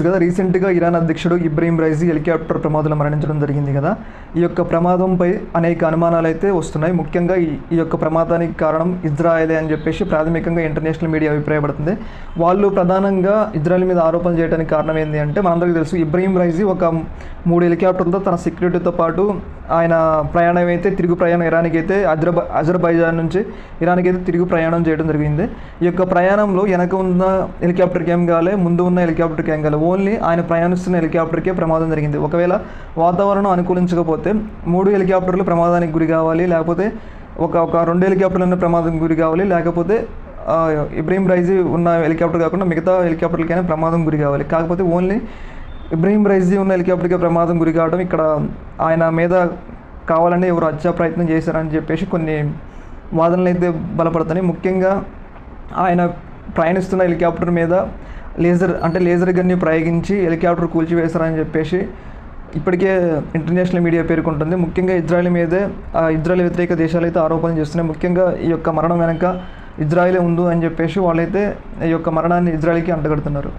తెలుసు కదా రీసెంట్గా ఇరాన్ అధ్యక్షుడు ఇబ్రహీం రైజీ హెలికాప్టర్ ప్రమాదంలో మరణించడం జరిగింది కదా. ఈ యొక్క ప్రమాదంపై అనేక అనుమానాలు అయితే వస్తున్నాయి. ముఖ్యంగా ఈ ఈ యొక్క ప్రమాదానికి కారణం ఇజ్రాయలే అని చెప్పేసి ప్రాథమికంగా ఇంటర్నేషనల్ మీడియా అభిప్రాయపడుతుంది. వాళ్ళు ప్రధానంగా ఇజ్రాయెల్ మీద ఆరోపణలు చేయడానికి కారణం ఏంటి అంటే మనందరికీ తెలుసు ఇబ్రహీం రైజీ ఒక మూడు హెలికాప్టర్లతో తన సెక్యూరిటీతో పాటు ఆయన ప్రయాణం అయితే తిరుగు ప్రయాణం ఇరాన్కి అయితే అజర్బై అజర్బైజాన్ నుంచి ఇరాన్కి అయితే తిరుగు ప్రయాణం చేయడం జరిగింది. ఈ యొక్క ప్రయాణంలో వెనక ఉన్న హెలికాప్టర్ ఏం కాలే ముందు ఉన్న హెలికాప్టర్ ఏం కాలే ఓన్లీ ఆయన ప్రయాణిస్తున్న హెలికాప్టర్కే ప్రమాదం జరిగింది. ఒకవేళ వాతావరణం అనుకూలించకపోతే మూడు హెలికాప్టర్లు ప్రమాదానికి గురి కావాలి లేకపోతే ఒక ఒక రెండు హెలికాప్టర్లు ప్రమాదం గురి కావాలి లేకపోతే ఆ, ఇబ్రహీం రైజీ ఉన్న హెలికాప్టర్ కాకుండా మిగతా హెలికాప్టర్లకైనా ప్రమాదం గురి కావాలి. కాకపోతే ఓన్లీ ఇబ్రహీం రైజీ ఉన్న హెలికాప్టర్కి ప్రమాదం గురి కావడం ఇక్కడ ఆయన మీద కావాలని ఎవరు హత్యా ప్రయత్నం చేశారని చెప్పేసి కొన్ని వాదనలు అయితే బలపడతాయి. ముఖ్యంగా ఆయన ప్రయాణిస్తున్న హెలికాప్టర్ మీద లేజర్ అంటే లేజర్ గన్ని ప్రయోగించి హెలికాప్టర్ కూల్చివేశారని చెప్పేసి ఇప్పటికే ఇంటర్నేషనల్ మీడియా పేర్కొంటుంది. ముఖ్యంగా ఇజ్రాయెల్ మీదే ఆ ఇజ్రాయెల్ వ్యతిరేక దేశాలు అయితే ఆరోపణలు చేస్తున్నాయి. ముఖ్యంగా ఈ యొక్క మరణం వెనక ఇజ్రాయెలే ఉండు అని చెప్పేసి వాళ్ళైతే ఈ యొక్క మరణాన్ని ఇజ్రాయెల్కి అంటగడుతున్నారు.